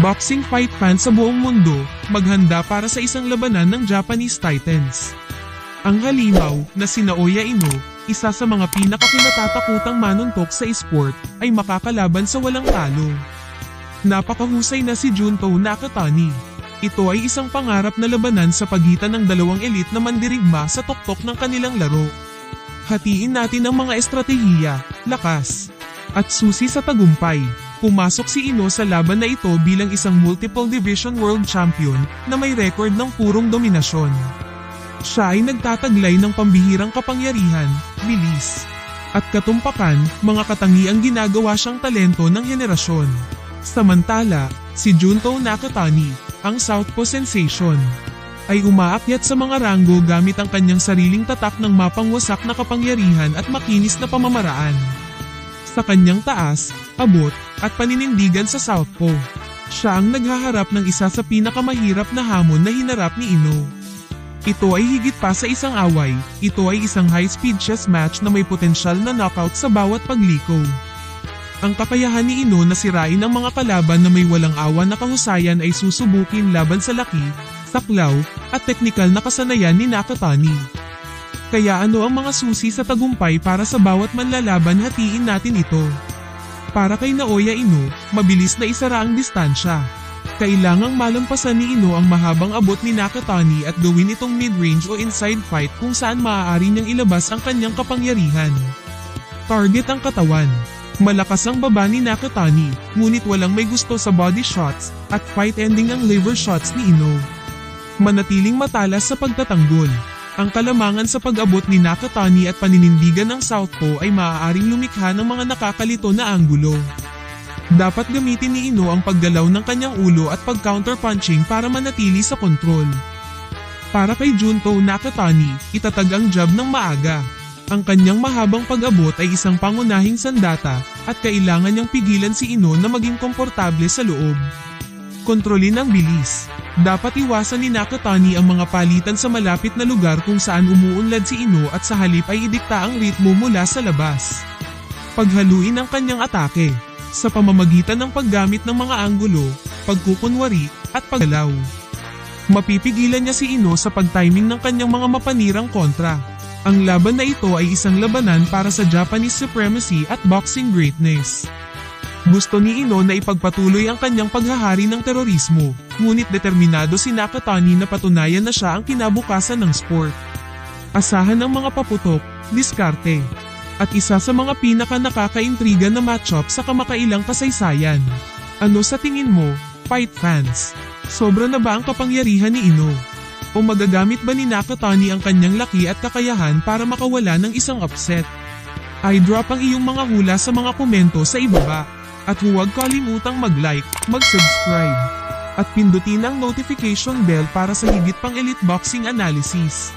Boxing fight fans sa buong mundo, maghanda para sa isang labanan ng Japanese Titans. Ang halimaw na si Naoya Ino, isa sa mga pinakakinatatakutang manuntok sa esport, ay makakalaban sa walang talo. Napakahusay na si Junto Nakatani. Ito ay isang pangarap na labanan sa pagitan ng dalawang elite na mandirigma sa tuktok ng kanilang laro. Hatiin natin ang mga estratehiya, lakas, at susi sa tagumpay. Pumasok si Ino sa laban na ito bilang isang multiple division world champion na may record ng purong dominasyon. Siya ay nagtataglay ng pambihirang kapangyarihan, bilis, at katumpakan, mga katangiang ginagawa siyang talento ng henerasyon. Samantala, si Junto Nakatani, ang Southpaw Sensation, ay umaakyat sa mga ranggo gamit ang kanyang sariling tatak ng mapangwasak na kapangyarihan at makinis na pamamaraan. Sa kanyang taas, abot, at paninindigan sa Southpaw. Siya ang naghaharap ng isa sa pinakamahirap na hamon na hinarap ni Ino. Ito ay higit pa sa isang away, ito ay isang high-speed chess match na may potensyal na knockout sa bawat pagliko. Ang kakayahan ni Ino na sirain ang mga kalaban na may walang awa na kahusayan ay susubukin laban sa laki, saklaw, at teknikal na kasanayan ni Nakatani. Kaya ano ang mga susi sa tagumpay para sa bawat manlalaban hatiin natin ito. Para kay Naoya Ino, mabilis na isara ang distansya. Kailangang malampasan ni Ino ang mahabang abot ni Nakatani at gawin itong mid-range o inside fight kung saan maaari niyang ilabas ang kanyang kapangyarihan. Target ang katawan. Malakas ang baba ni Nakatani, ngunit walang may gusto sa body shots at fight ending ang liver shots ni Ino. Manatiling matalas sa pagtatanggol. Ang kalamangan sa pag-abot ni Nakatani at paninindigan ng Southpaw ay maaaring lumikha ng mga nakakalito na anggulo. Dapat gamitin ni Ino ang paggalaw ng kanyang ulo at pag-counterpunching para manatili sa kontrol. Para kay Junto Nakatani, itatag ang jab ng maaga. Ang kanyang mahabang pag-abot ay isang pangunahing sandata at kailangan niyang pigilan si Ino na maging komportable sa loob. Kontrolin ang bilis. Dapat iwasan ni Nakatani ang mga palitan sa malapit na lugar kung saan umuunlad si Ino at sa halip ay idikta ang ritmo mula sa labas. Paghaluin ang kanyang atake sa pamamagitan ng paggamit ng mga anggulo, pagkukunwari, at paggalaw. Mapipigilan niya si Ino sa pagtiming ng kanyang mga mapanirang kontra. Ang laban na ito ay isang labanan para sa Japanese supremacy at boxing greatness. Gusto ni Ino na ipagpatuloy ang kanyang paghahari ng terorismo, ngunit determinado si Nakatani na patunayan na siya ang kinabukasan ng sport. Asahan ng mga paputok, diskarte, at isa sa mga pinaka nakakaintriga na matchup sa kamakailang kasaysayan. Ano sa tingin mo, fight fans? Sobra na ba ang kapangyarihan ni Ino? O magagamit ba ni Nakatani ang kanyang laki at kakayahan para makawala ng isang upset? I-drop ang iyong mga hula sa mga komento sa ibaba. At huwag kalimutang mag-like, mag-subscribe, at pindutin ang notification bell para sa higit pang elite boxing analysis.